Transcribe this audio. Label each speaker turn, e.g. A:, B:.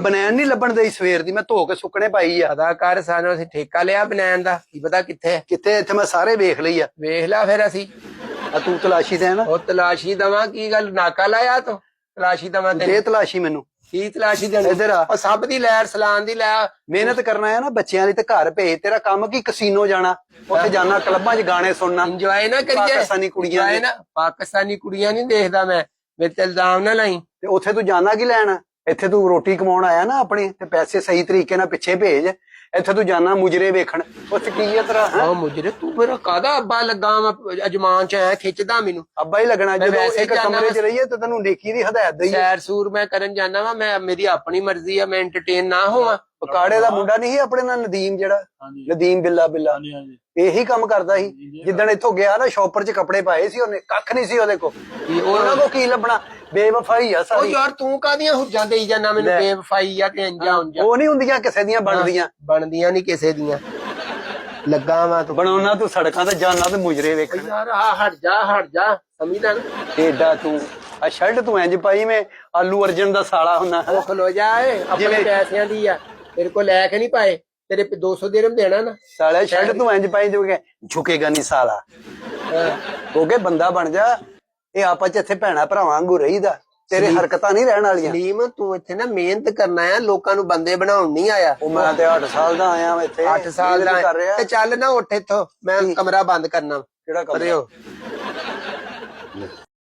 A: ਬਨੈਣ ਨਹੀਂ ਲੱਭਣ ਦਈ ਸਵੇਰ ਦੀ ਮੈਂ ਧੋ ਕੇ ਸੁੱਕਣੇ ਪਾਈ ਆ।
B: ਪਤਾ ਕਰ ਸਾਨੂੰ ਅਸੀਂ ਠੇਕਾ ਲਿਆ ਬਨੈਣ ਦਾ ਕੀ ਪਤਾ ਕਿੱਥੇ ਹੈ।
A: ਕਿੱਥੇ ਇੱਥੇ ਮੈਂ ਸਾਰੇ ਵੇਖ ਲਈ ਆ।
B: ਵੇਖ ਲੈ ਫਿਰ ਅਸੀਂ।
A: ਆ ਤੂੰ ਤਲਾਸ਼ੀ ਦੇ ਨਾ
B: ਉਹ ਤਲਾਸ਼ੀ ਦਵਾਂ ਕੀ ਗੱਲ ਨਾਕਾ ਲਾਇਆ ਤੂੰ? ਤਲਾਸ਼ੀ ਦਵਾਂ
A: ਦੇ
B: ਤੇ
A: ਤਲਾਸ਼ੀ ਮੈਨੂੰ।
B: ਕੀ ਤਲਾਸ਼ੀ ਦੇਣੀ?
A: ਇੱਧਰ ਆ।
B: ਉਹ ਸਭ ਦੀ ਲੈਰ ਸਲਾਨ ਦੀ ਲੈ।
A: ਮਿਹਨਤ ਕਰਨਾ ਹੈ ਨਾ ਬੱਚਿਆਂ ਲਈ ਤੇ ਘਰ ਭੇਜ। ਤੇਰਾ ਕੰਮ ਕੀ ਕਸੀਨੋ ਜਾਣਾ। ਉੱਥੇ ਜਾਣਾ ਕਲੱਬਾਂ 'ਚ ਗਾਣੇ ਸੁਣਨਾ।
B: ਇੰਜੋਏ ਨਾ ਕਰੀਏ।
A: ਪਾਕਿਸਤਾਨੀ ਕੁੜੀਆਂ
B: Enjoy
A: ਦੇ।
B: ਨਾ। ਪਾਕਿਸਤਾਨੀ ਕੁੜੀਆਂ ਨਹੀਂ ਦੇਖਦਾ ਮੈਂ। ਮੇਰੇ ਤੇ ਇਲਜ਼ਾਮ ਨਾ ਲਾਈ।
A: ਤੇ ਉੱਥੇ ਤੂੰ ਜਾਣਾ ਕੀ ਲੈਣ? ਇੱਥੇ ਤੂੰ ਰੋਟੀ ਕਮਾਉਣ ਆਇਆ ਨਾ ਆਪਣੀ ਤੇ ਪੈਸੇ ਸਹੀ ਤਰੀਕੇ ਨਾਲ ਪਿੱਛੇ ਭੇਜ। ਇੱਥੇ ਤੂੰ ਜਾਣਾ ਮੁਜਰੇ ਵੇਖਣ। ਉੱਥੇ ਕੀ ਹੈ ਤੇਰਾ ਹੈਂ?
B: ਉਹ ਮੁਜਰੇ। ਤੂੰ ਮੇਰਾ ਕਾਦਾ ਅੱਬਾ ਲੱਗਾ ਵਾ? ਅਜਮਾਨ ਚ ਐ ਖਿੱਚਦਾ ਮੈਨੂੰ।
A: ਅੱਬਾ ਹੀ ਲੱਗਣਾ
B: ਮੈਂ
A: ਜਦੋਂ
B: ਵੈਸੇ
A: ਇੱਕ
B: ਜਾਨਾ
A: ਕਮਰੇ 'ਚ। ਰਹੀਏ ਤੇ ਤੈਨੂੰ ਨੇਕੀ ਦੀ ਹਦਾਇਤ ਦਈ
B: ਸੈਰ ਸੂਰ ਮੈਂ ਕਰਨ ਜਾਣਾ ਵਾ ਮੈਂ ਮੇਰੀ ਆਪਣੀ ਮਰਜ਼ੀ ਆ ਮੈਂ ਐਂਟਰਟੇਨ ਨਾ ਹੋਵਾਂ।
A: ਪਕਾੜੇ ਦਾ ਮੁੰਡਾ ਨਹੀਂ ਸੀ ਆਪਣੇ ਨਾਲ ਨਦੀਮ ਜਿਹੜਾ? ਨਦੀਮ ਬਿੱਲਾ ਬਿੱਲਾ।
C: ਹਾਂਜੀ ਹਾਂਜੀ।
A: ਇਹੀ ਕੰਮ ਕਰਦਾ ਸੀ। ਜਿੱਦਣ ਇੱਥੋਂ ਗਿਆ ਨਾ ਸ਼ੌਪਰ 'ਚ ਕੱਪੜੇ ਪਾਏ ਸੀ ਉਹਨੇ ਕੱਖ ਨਹੀਂ ਸੀ ਉਹਦੇ ਕੋਲ। ਉਹਨਾਂ ਕੋ ਕੀ ਲੱਭਣਾ? ਬੇਵਫਾਈ ਆ
B: ਉਹ
A: ਸਾਰੀ।
B: ਯਾਰ ਤੂੰ ਕਾਦੀਆਂ ਹੁਜਾਂ ਦੇਈ ਜਾਣਾ ਮੈਨੂੰ
A: ਲੈ।
B: ਬੇਵਫਾਈ ਆ ਤੇ ਅੰਜਾ ਉਂਜਾ
A: ਉਹ ਨਹੀਂ ਹੁੰਦੀਆਂ ਕਿਸੇ ਦੀਆਂ ਬਣਦੀਆਂ।
B: ਬਣਦੀਆਂ ਨਹੀਂ ਕਿਸੇ ਦੀਆਂ। ਲੱਗਾ ਵਾ ਤੂੰ।
A: ਬਣਾਉਣਾ ਤੂੰ ਸੜਕਾਂ ਤੇ ਜਾਣਾ ਤੇ ਮੁਜਰੇ ਵੇਖਣ।
B: ਯਾਰ ਆ ਹਟ ਜਾ ਹਟ ਜਾ ਸਮਝਦਾ ਨਾ?
A: ਏਡਾ ਤੂੰ ਆ ਸ਼ਰਟ ਤੂੰ ਇੰਜ ਪਾਈ ਮੈਂ ਆਲੂ ਅਰਜਨ ਦਾ ਸਾਲਾ ਹੁੰਨਾ
B: ਉਹ ਖਲੋ ਜਾ ਏ ਆਪਣੇ
A: ਜਿਵੇਂ-
B: ਪੈਸਿਆਂ ਦੀ ਆ। ਤੇਰੇ ਕੋਲ ਲੈ ਕੇ ਨਹੀਂ ਪਾਏ ਤੇਰੇ 200 ਦਿਰਮ ਦੇਣਾ ਨਾ।
A: ਸਾਲਾ ਸ਼ਰਟ ਤੂੰ ਇੰਜ ਪਾਈ ਜੋ ਕਿ ਝੁਕੇਗਾ ਨਹੀਂ ਸਾਲਾ। ਕਿਉਂਕਿ ਬੰਦਾ ਬਣ ਜਾ ਇਹ ਆਪਸ ਚ ਇੱਥੇ ਭੈਣਾ ਭਰਾਵਾਂ ਵਾਂਗੂ ਰਹੀਦਾ ਤੇਰੇ ਹਰਕਤਾਂ ਨਹੀਂ ਰਹਿਣ ਵਾਲੀਆਂ।
B: ਸਲੀਮ ਤੂੰ ਇੱਥੇ ਨਾ ਮਿਹਨਤ ਕਰਨਾ ਆ ਲੋਕਾਂ ਨੂੰ ਬੰਦੇ ਬਣਾਉਣ ਨਹੀਂ ਆਇਆ।
A: ਉਹ ਮੈਂ ਤੇ 8 ਸਾਲ ਦਾ ਆਇਆ ਵਾਂ ਇੱਥੇ।
B: 8 ਸਾਲ
A: ਮਿਹਨਤ
B: ਦਾ
A: ਕਰ ਰਿਹਾ।
B: ਤੇ ਚੱਲ ਨਾ ਉੱਠ ਇੱਥੋਂ ਮੈਂ ਕਮਰਾ ਬੰਦ ਕਰਨਾ।
A: ਕਿਹੜਾ ਕੰਮ
B: ਪਰੇ ਹੋ।